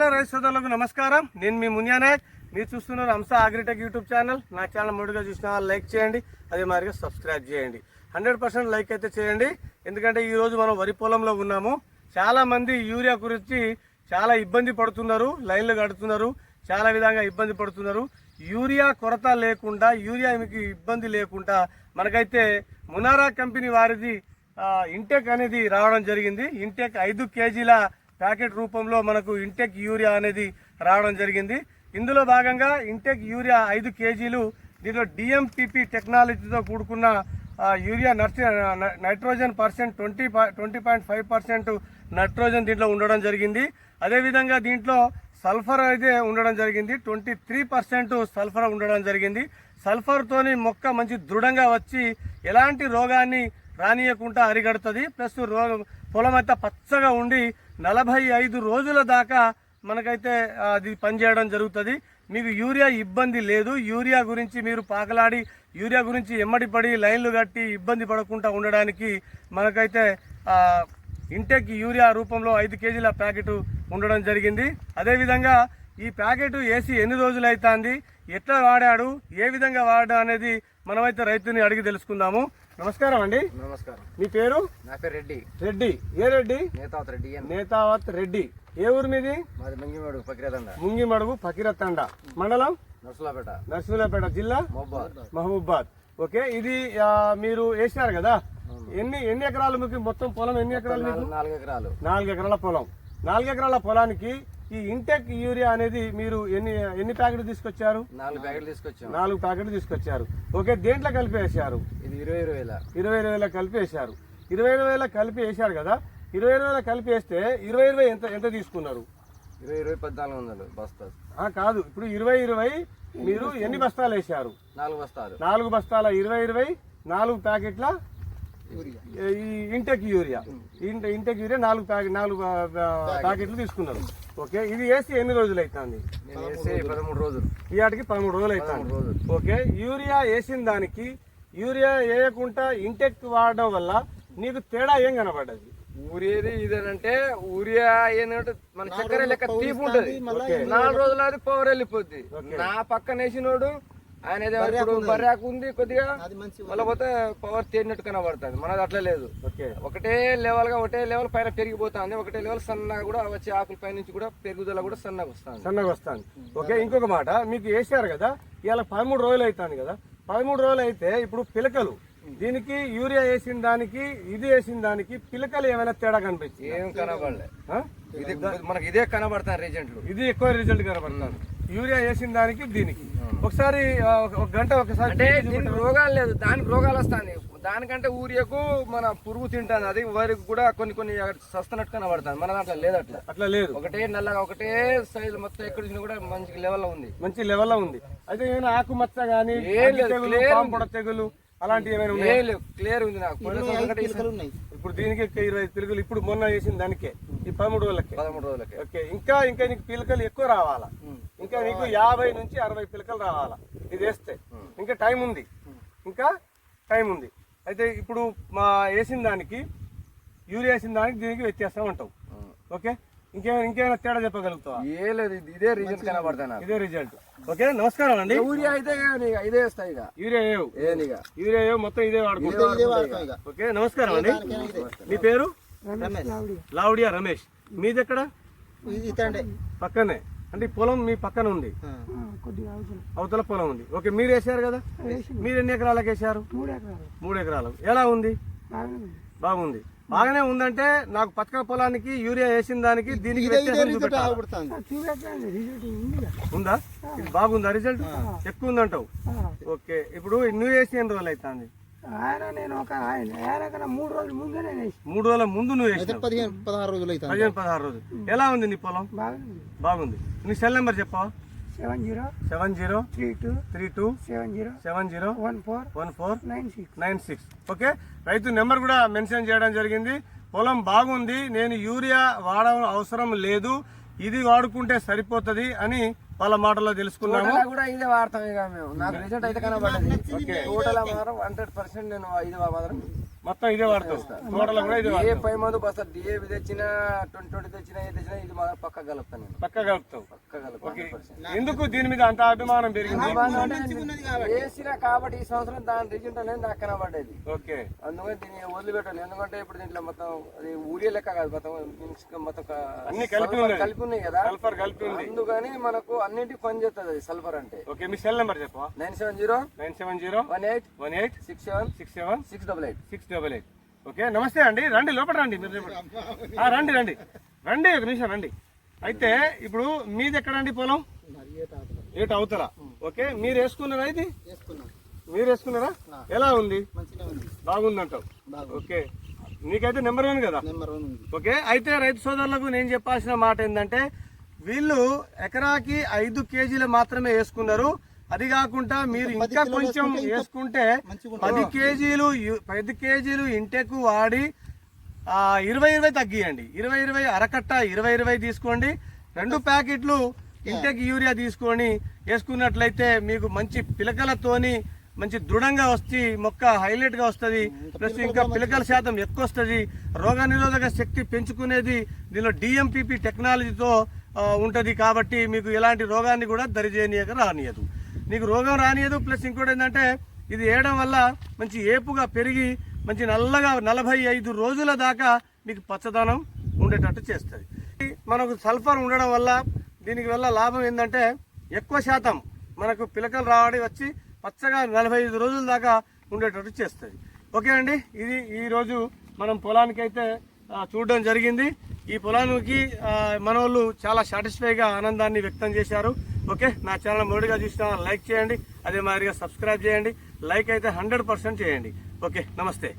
Hello రైతు సోదరులకు నమస్కారం. నేను మీ మునియా నాయక్. మీరు చూస్తున్నారు హంస అగ్రిటెక్ యూట్యూబ్ ఛానల్. నా ఛానల్ మొదటిగా చూసిన వాళ్ళు లైక్ చేయండి అదే మాదిరిగా సబ్స్క్రైబ్ చేయండి. హండ్రెడ్ పర్సెంట్ లైక్ అయితే చేయండి. ఎందుకంటే ఈరోజు మనం వరి పొలంలో ఉన్నాము. చాలా మంది యూరియా గురించి చాలా ఇబ్బంది పడుతున్నారు లైన్లు కడుతున్నారు చాలా విధంగా ఇబ్బంది పడుతున్నారు. యూరియా కొరత లేకుండా యూరియా మీకు ఇబ్బంది లేకుండా మనకైతే మునారా కంపెనీ వారిది ఇంటెక్ అనేది రావడం జరిగింది. ఇంటెక్ ఐదు కేజీల ప్యాకెట్ రూపంలో మనకు ఇంటెక్ యూరియా అనేది రావడం జరిగింది. ఇందులో భాగంగా ఇంటెక్ యూరియా ఐదు కేజీలు దీనిలో డిఎంపిపి టెక్నాలజీతో కూడుకున్న urea నర్సి nitrogen percent twenty twenty point five percent nitrogen దీంట్లో ఉండడం జరిగింది. అదేవిధంగా దీంట్లో సల్ఫర్ అయితే ఉండడం జరిగింది. ట్వంటీ త్రీ పర్సెంట్ సల్ఫర్ ఉండడం జరిగింది. సల్ఫర్తోని మొక్క మంచి దృఢంగా వచ్చి ఎలాంటి రోగాన్ని రానియకుండా అరిగడుతుంది ప్లస్ రోగం పొలం అంతా పచ్చగా ఉండి నలభై ఐదు రోజుల దాకా మనకైతే అది పనిచేయడం జరుగుతుంది. మీకు యూరియా ఇబ్బంది లేదు. యూరియా గురించి మీరు పాకలాడి యూరియా గురించి ఎమ్మడి పడి లైన్లు కట్టి ఇబ్బంది పడకుండా ఉండడానికి మనకైతే ఇంటెక్ యూరియా రూపంలో ఐదు కేజీల ప్యాకెట్ ఉండడం జరిగింది. అదేవిధంగా ఈ ప్యాకెట్ వేసి ఎన్ని రోజులు అవుతుంది ఎట్లా వాడాడు? ఏ విధంగా వాడాడు అనేది మనమైతే రైతుని అడిగి తెలుసుకుందాము. నమస్కారం అండి. నమస్కారం. మీ పేరు? నా పేరు రెడ్డి. రెడ్డి. ఏ రెడ్డి? నేతావత్ రెడ్డి నేతావత్ రెడ్డి. ఏ ఊరు మీది? మాది మంగిమేడు పకిరేదండ ముంగిమడుగు ఫకీరత్తండ మండలం? నర్సులాపేట. నర్సింహపేట జిల్లా? మహబూబాద్. ఓకే ఇది మీరు వేసినారు కదా? ఎన్ని ఎన్ని ఎకరాలు మీకు మొత్తం పొలం? ఎన్ని ఎకరాలు నాలుగు ఎకరాలు. నాలుగు ఎకరాల పొలం. నాలుగు ఎకరాల పొలానికి ఈ ఇంటెక్ యూరియా అనేది మీరు ఎన్ని ఎన్ని ప్యాకెట్లు తీసుకొచ్చారు? నాలుగు ప్యాకెట్లు తీసుకొచ్చాం. నాలుగు ప్యాకెట్లు తీసుకొచ్చారు. ఓకే దేంట్లో కలిపి వేసారు ఇది ఇరవై ఇరవై వేల. ఇరవై ఇరవై వేల కలిపి వేసారు ఇరవై ఇరవై వేల కలిపి వేసారు కదా? ఇరవై ఇరవై వేల కలిపి వేస్తే ఇరవై ఇరవై ఎంత ఎంత తీసుకున్నారు? ఇరవై ఇరవై పద్నాలుగు వందలు బస్తా కాదు. ఇప్పుడు ఇరవై ఇరవై మీరు ఎన్ని బస్తాలు వేసారు నాలుగు బస్తాలు. నాలుగు బస్తాల ఇరవై ఇరవై నాలుగు ప్యాకెట్ల ఈ ఇంటెక్ యూరియా. ఇంట ఇంటెక్ యూరియా నాలుగు ప్యాకెట్ నాలుగు ప్యాకెట్లు. తీసుకున్నారు. ఓకే? ఇది వేసి ఎన్ని రోజులు అవుతుంది పదమూడు రోజులు. ఈ ఆటికి పదమూడు రోజులు. అవుతుంది ఓకే? యూరియా వేసిన దానికి యూరియా వేయకుండా ఇంటెక్ వాడడం వల్ల నీకు తేడా ఏం కనపడ్డది ఊరేది ఇదేనంటే ఊరియా ఏంటంటే మన చక్కెర లెక్క తీపి ఉంటది. నాలుగు రోజులు అది పవర్ వెళ్ళిపోద్ది నా పక్కన వేసినోడు ఆయన ఏదో ఇప్పుడు బర్రాకు ఉంది కొద్దిగా. మళ్ళీ పోతే పవర్ తేరినట్టు కనబడుతుంది. మనది అట్లా లేదు. ఓకే. ఒకటే లెవెల్గా ఒకటే లెవెల్ పైన పెరిగిపోతుంది. ఒకటే లెవెల్ సన్నగా కూడా వచ్చే ఆకుల పై నుంచి కూడా పెరుగుదల కూడా సన్నగా వస్తుంది. సన్నగా వస్తాను ఓకే ఇంకొక మాట. మీకు వేసారు కదా ఇవాళ పదమూడు రోజులు అవుతాను కదా. పదమూడు రోజులు అయితే ఇప్పుడు పిలకలు. దీనికి యూరియా వేసిన దానికి ఇది వేసిన దానికి పిలకలు ఏమైనా తేడా కనిపించింది? ఏం కనబడలే. ఇది మనకి ఇదే కనబడతాయి రేజెంట్లు. ఇది ఎక్కువ రిజల్ట్ కనబడుతుంది. యూరియా వేసిన దానికి దీనికి. ఒకసారి ఒక గంట ఒకసారి అంటే దీనికి రోగాలు లేదు దానికి రోగాలు వస్తాయి. దానికంటే ఊరియకు మన పురుగు తింటుంది అది వరికి కూడా కొన్ని కొన్ని సస్తున్నట్టు కనబడుతుంది. మన దాంట్లో లేదు అట్లా. అట్లా లేదు. ఒకటే నల్లగా ఒకటే సైజు మొత్తం ఎక్కడ చూసినా కూడా మంచి లెవెల్లో ఉంది. మంచి లెవెల్లో ఉంది. అయితే ఏమైనా ఆకు మచ్చ పాము పొడ తెగులు అలాంటివి ఏమైనా క్లియర్ ఉంది నాకు. ఇప్పుడు దీనికి ఇరవై పిలకలు ఇప్పుడు మొన్న వేసిన దానికే ఈ పదమూడు రోజులకే. పదమూడు రోజులకి. ఓకే ఇంకా ఇంకా నీకు పిలకలు ఎక్కువ రావాలా? ఇంకా నీకు యాభై నుంచి అరవై పిలకలు రావాలా? ఇది వేస్తే. ఇంకా టైం ఉంది. ఇంకా టైం ఉంది. అయితే ఇప్పుడు మా వేసిన దానికి యూరియా వేసిన దానికి దీనికి వ్యత్యాసం ఉంటావు. ఓకే? ఇంకేమైనా ఇంకేమైనా తేడా చెప్పగలుగుతావా? ఏ లేదు ఇది- కనబడతాయి నాకు. ఇదే రిజల్ట్. ఓకే? నమస్కారం అండి. ఊరియా అయితే ఇక ఇక ఇదే వస్తాయి ఇక. యూరియా ఏవు ఏనిగా యూరియా ఏవు మొత్తం ఇదే వాడుకుంటాం. ఓకే? నమస్కారం అండి. మీ పేరు? లావుడియా రమేష్. మీది ఎక్కడ? ఇతండి పక్కనే. అంటే ఈ పొలం మీ పక్కన ఉంది. అవతల పొలం ఉంది. ఓకే మీరు వేసారు కదా? మీరు ఎన్ని ఎకరాలకు వేసారు? మూడు ఎకరాలు. ఎలా ఉంది? బాగుంది. బాగానే ఉందంటే నాకు పక్క పొలానికి యూరియా వేసిన దానికి దీనికి వ్యత్యాసం చూపెట్టాలా? ఉందా ఇది బాగుందా రిజల్ట్ ఎక్కువ ఉందంటావు. ఓకే ఇప్పుడు నువ్వు వేసి ఎన్ని రోజులు అవుతుంది? ఆయన నేను ఒక ఆయన ఆయన కన్నా మూడు రోజులు ముందే వేసి మూడు రోజుల ముందు నువ్వు వేసినావు. పదిహేను పదహారు రోజులు అవుతుంది పదిహేను పదహారు రోజులు. ఎలా ఉంది నీ పొలం? బాగుంది. బాగుంది. నీ సెల్ నెంబర్ చెప్పవా? Seven zero seven zero three two three two seven zero seven zero one four one four nine six nine six. Okay? రైతు నెంబర్ కూడా మెన్షన్ చేయడం జరిగింది. పొలం బాగుంది నేను యూరియా వాడడం అవసరం లేదు ఇది వాడుకుంటే సరిపోతది అని వాళ్ళ మాటలో తెలుసుకున్నాము. కూడా ఇదే వాడతాం ఇక మేము. నాకు రిజల్ట్ అయితే కనబడదు టోటల్ మాత్రం హండ్రెడ్ పర్సెంట్ నేను ఇది మాత్రం మొత్తం ఇదే వాడతాం తోటలో కూడా ఇదే ఏ పై మందు బస్తా డిఏవి తెచ్చినా ట్వంటీ ట్వంటీ తెచ్చినా ఏ తెచ్చినా ఇది మాత్రం పక్క కలుపుతాను నేను. పక్క కలుపుతాం పక్క కలుపుతాను ఎందుకు? దీని మీద అంత అభిమానం పెరిగింది. వేసినా కాబట్టి ఈ సంవత్సరం దాని రిజల్ట్ అనేది నాకు కనబడ్డది. ఓకే. అందుకని దీన్ని వదిలిపెట్టాలి ఎందుకంటే ఇప్పుడు దీంట్లో మొత్తం అది ఊరియా లెక్క కాదు. మొత్తం మొత్తం అన్ని కలిపి. కలిపి ఉన్నాయి కదా. సల్ఫర్ కలిపి ఉంది. అందుకని మనకు అన్నిటికీ పని చేస్తుంది అది సల్ఫర్ అంటే. ఓకే. మీ సెల్ నెంబర్ చెప్పవా? Nine seven zero nine seven zero one eight one eight six seven six seven six double eight. Six double eight okay నమస్తే అండి. రండి లోపల రండి మీరు రండి రండి. రండి ఒక నిమిషం రండి. అయితే ఇప్పుడు మీది ఎక్కడండి పొలం? ఏటు అవతల. ఓకే మీరు వేసుకున్నారా ఇది? మీరు వేసుకున్నారా? ఎలా ఉంది? బాగుందంటావు. బాగుంది. ఓకే నీకైతే నెంబర్ వన్ కదా? ఓకే అయితే రైతు సోదరులకు నేను చెప్పాల్సిన మాట ఏంటంటే వీళ్ళు ఎకరాకి ఐదు కేజీలు మాత్రమే వేసుకున్నారు. అది కాకుండా మీరు ఇంకా కొంచెం వేసుకుంటే పది కేజీలు పది కేజీలు ఇంటెకు వాడి ఇరవై ఇరవై తగ్గియండి. ఇరవై ఇరవై అరకట్ట ఇరవై ఇరవై తీసుకోండి. రెండు ప్యాకెట్లు ఇంటెక్ యూరియా తీసుకొని వేసుకున్నట్లయితే మీకు మంచి పిలకలతోని మంచి దృఢంగా వచ్చి మొక్క హైలైట్గా వస్తుంది ప్లస్ ఇంకా పిలకల శాతం ఎక్కువ వస్తుంది. రోగ నిరోధక శక్తి పెంచుకునేది దీనిలో డిఎంపిపి టెక్నాలజీతో ఉంటది కాబట్టి మీకు ఎలాంటి రోగాన్ని కూడా దరిచేయనీయక రానియదు. నీకు రోగం రానియదు ప్లస్ ఇంకోటి ఏంటంటే ఇది వేయడం వల్ల మంచి ఏపుగా పెరిగి మంచి నల్లగా నలభై ఐదు రోజుల దాకా మీకు పచ్చదనం ఉండేటట్టు చేస్తుంది. మనకు సల్ఫర్ ఉండడం వల్ల దీనికి వల్ల లాభం ఏంటంటే ఎక్కువ శాతం మనకు పిలకలు రావడం వచ్చి పచ్చగా నలభై ఐదు రోజుల దాకా ఉండేటట్టు చేస్తుంది. ఓకే అండి ఇది ఈరోజు మనం పొలానికి అయితే చూడడం జరిగింది. ఈ పొలానికి మన వాళ్ళు చాలా సాటిస్ఫైగా ఆనందాన్ని వ్యక్తం చేశారు. ఓకే? నా ఛానల్ మొదటిగా చూసిన లైక్ చేయండి అదే మాదిరిగా సబ్స్క్రైబ్ చేయండి లైక్ అయితే హండ్రెడ్ చేయండి. ఓకే? నమస్తే.